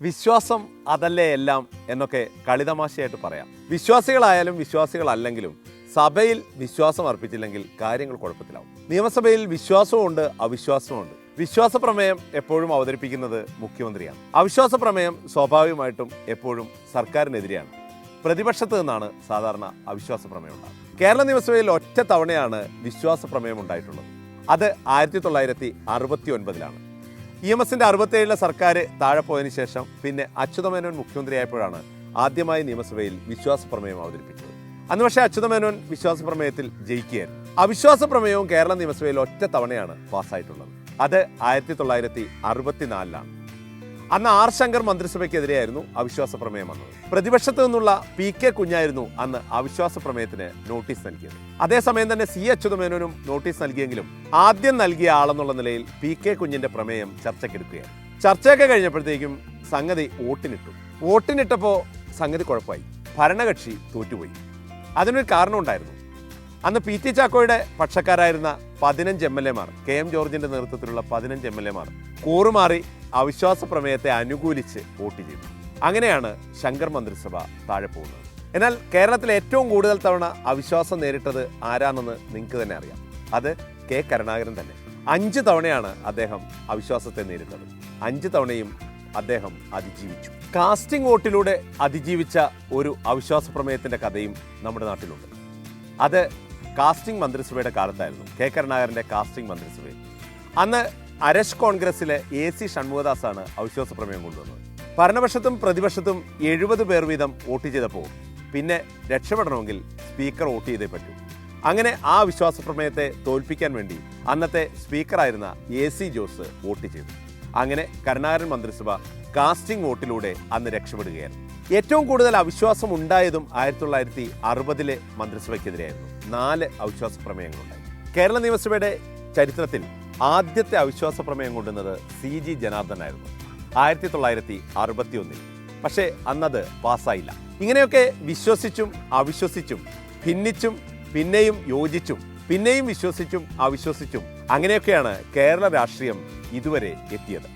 വിശ്വാസം അതല്ലേ എല്ലാം എന്നൊക്കെ കളിതമാശയായിട്ട് പറയാം. വിശ്വാസികളായാലും വിശ്വാസികളല്ലെങ്കിലും സഭയിൽ വിശ്വാസം അർപ്പിച്ചില്ലെങ്കിൽ കാര്യങ്ങൾ കുഴപ്പത്തിലാവും. നിയമസഭയിൽ വിശ്വാസവുമുണ്ട് അവിശ്വാസവുമുണ്ട്. വിശ്വാസ പ്രമേയം എപ്പോഴും അവതരിപ്പിക്കുന്നത് മുഖ്യമന്ത്രിയാണ്. അവിശ്വാസ പ്രമേയം സ്വാഭാവികമായിട്ടും എപ്പോഴും സർക്കാരിനെതിരെയാണ്. പ്രതിപക്ഷത്ത് നിന്നാണ് സാധാരണ അവിശ്വാസ പ്രമേയം ഉണ്ടാകുന്നത്. കേരള നിയമസഭയിൽ ഒറ്റ തവണയാണ് വിശ്വാസ പ്രമേയം ഉണ്ടായിട്ടുള്ളത്. അത് ആയിരത്തി തൊള്ളായിരത്തി അറുപത്തി ഒൻപതിലാണ് ഇ എം എസിന്റെ അറുപത്തേഴിലെ സർക്കാർ താഴെ പോയതിനു ശേഷം പിന്നെ അച്യുതമേനോൻ മുഖ്യമന്ത്രിയായപ്പോഴാണ് ആദ്യമായി നിയമസഭയിൽ വിശ്വാസ പ്രമേയം അവതരിപ്പിച്ചത്. അന്ന് പക്ഷേ അച്യുതമേനോൻ വിശ്വാസ പ്രമേയത്തിൽ ജയിക്കുകയായിരുന്നു. അവിശ്വാസ പ്രമേയവും കേരള നിയമസഭയിൽ ഒറ്റ തവണയാണ് പാസ്സായിട്ടുള്ളത്. അത് ആയിരത്തി തൊള്ളായിരത്തി അറുപത്തിനാലിലാണ് അന്ന് ആർ ശങ്കർ മന്ത്രിസഭയ്ക്കെതിരെയായിരുന്നു അവിശ്വാസ പ്രമേയം വന്നത്. പ്രതിപക്ഷത്തു നിന്നുള്ള പി കെ കുഞ്ഞായിരുന്നു അന്ന് അവിശ്വാസ പ്രമേയത്തിന് നോട്ടീസ് നൽകിയത്. അതേസമയം തന്നെ സി അച്യുതമേനോനും നോട്ടീസ് നൽകിയെങ്കിലും ആദ്യം നൽകിയ ആളെന്നുള്ള നിലയിൽ പി കെ കുഞ്ഞിന്റെ പ്രമേയം ചർച്ചയ്ക്കെടുക്കുകയായിരുന്നു. ചർച്ചയൊക്കെ കഴിഞ്ഞപ്പോഴത്തേക്കും സംഗതി വോട്ടിനിട്ടു. വോട്ടിനിട്ടപ്പോൾ സംഗതി കുഴപ്പമായി. ഭരണകക്ഷി തോറ്റുപോയി. അതിനൊരു കാരണമുണ്ടായിരുന്നു അന്ന് പി ടി ചാക്കോയുടെ പക്ഷക്കാരായിരുന്ന പതിനഞ്ച് എം എൽ എമാർ കെ എം ജോർജിന്റെ നേതൃത്വത്തിലുള്ള പതിനഞ്ച് എം എൽ എമാർ കൂറുമാറി അവിശ്വാസ പ്രമേയത്തെ അനുകൂലിച്ച് വോട്ട് ചെയ്തു. അങ്ങനെയാണ് ശങ്കർ മന്ത്രിസഭ താഴെ പോകുന്നത്. എന്നാൽ കേരളത്തിൽ ഏറ്റവും കൂടുതൽ തവണ അവിശ്വാസം നേരിട്ടത് ആരാണെന്ന് നിങ്ങൾക്ക് തന്നെ അറിയാം. അത് കെ കരുണാകരൻ തന്നെ. അഞ്ച് തവണയാണ് അദ്ദേഹം അവിശ്വാസത്തെ നേരിട്ടത്. അഞ്ച് തവണയും അദ്ദേഹം അതിജീവിച്ചു. കാസ്റ്റിംഗ് വോട്ടിലൂടെ അതിജീവിച്ച ഒരു അവിശ്വാസ പ്രമേയത്തിന്റെ കഥയും നമ്മുടെ നാട്ടിലുണ്ട്. അത് കാസ്റ്റിംഗ് മന്ത്രിസഭയുടെ കാലത്തായിരുന്നു. കെ കരുണാകരന്റെ കാസ്റ്റിംഗ് മന്ത്രിസഭയിൽ. അന്ന് അരശ് കോൺഗ്രസിലെ എ സി ആണ് അവിശ്വാസ പ്രമേയം കൊണ്ടുവന്നത്. ഭരണപക്ഷത്തും പ്രതിപക്ഷത്തും എഴുപത് പേർ വീതം വോട്ട് ചെയ്തപ്പോൾ പിന്നെ രക്ഷപ്പെടണമെങ്കിൽ സ്പീക്കർ വോട്ട് ചെയ്തേ പറ്റൂ. അങ്ങനെ ആ വിശ്വാസ പ്രമേയത്തെ തോൽപ്പിക്കാൻ വേണ്ടി അന്നത്തെ സ്പീക്കറായിരുന്ന എ സി ജോസ് വോട്ട് ചെയ്തു. അങ്ങനെ കരുണാകരൻ മന്ത്രിസഭ കാസ്റ്റിംഗ് വോട്ടിലൂടെ അന്ന് രക്ഷപ്പെടുകയാണ് ഏറ്റവും കൂടുതൽ അവിശ്വാസം ഉണ്ടായതും ആയിരത്തി തൊള്ളായിരത്തി അറുപതിലെ മന്ത്രിസഭയ്ക്കെതിരെയായിരുന്നു. നാല് അവിശ്വാസ പ്രമേയങ്ങളുണ്ടായി. കേരള നിയമസഭയുടെ ചരിത്രത്തിൽ ആദ്യത്തെ അവിശ്വാസ പ്രമേയം കൊണ്ടുവന്നത് സി ജി ജനാർദ്ദനായിരുന്നു ആയിരത്തി തൊള്ളായിരത്തി അറുപത്തി ഒന്നിൽ പക്ഷേ അന്നത് പാസ്സായില്ല. ഇങ്ങനെയൊക്കെ വിശ്വസിച്ചും അവിശ്വസിച്ചും ഭിന്നിച്ചും പിന്നെയും യോജിച്ചും പിന്നെയും വിശ്വസിച്ചും അവിശ്വസിച്ചും അങ്ങനെയൊക്കെയാണ് കേരള രാഷ്ട്രീയം ഇതുവരെ എത്തിയത്.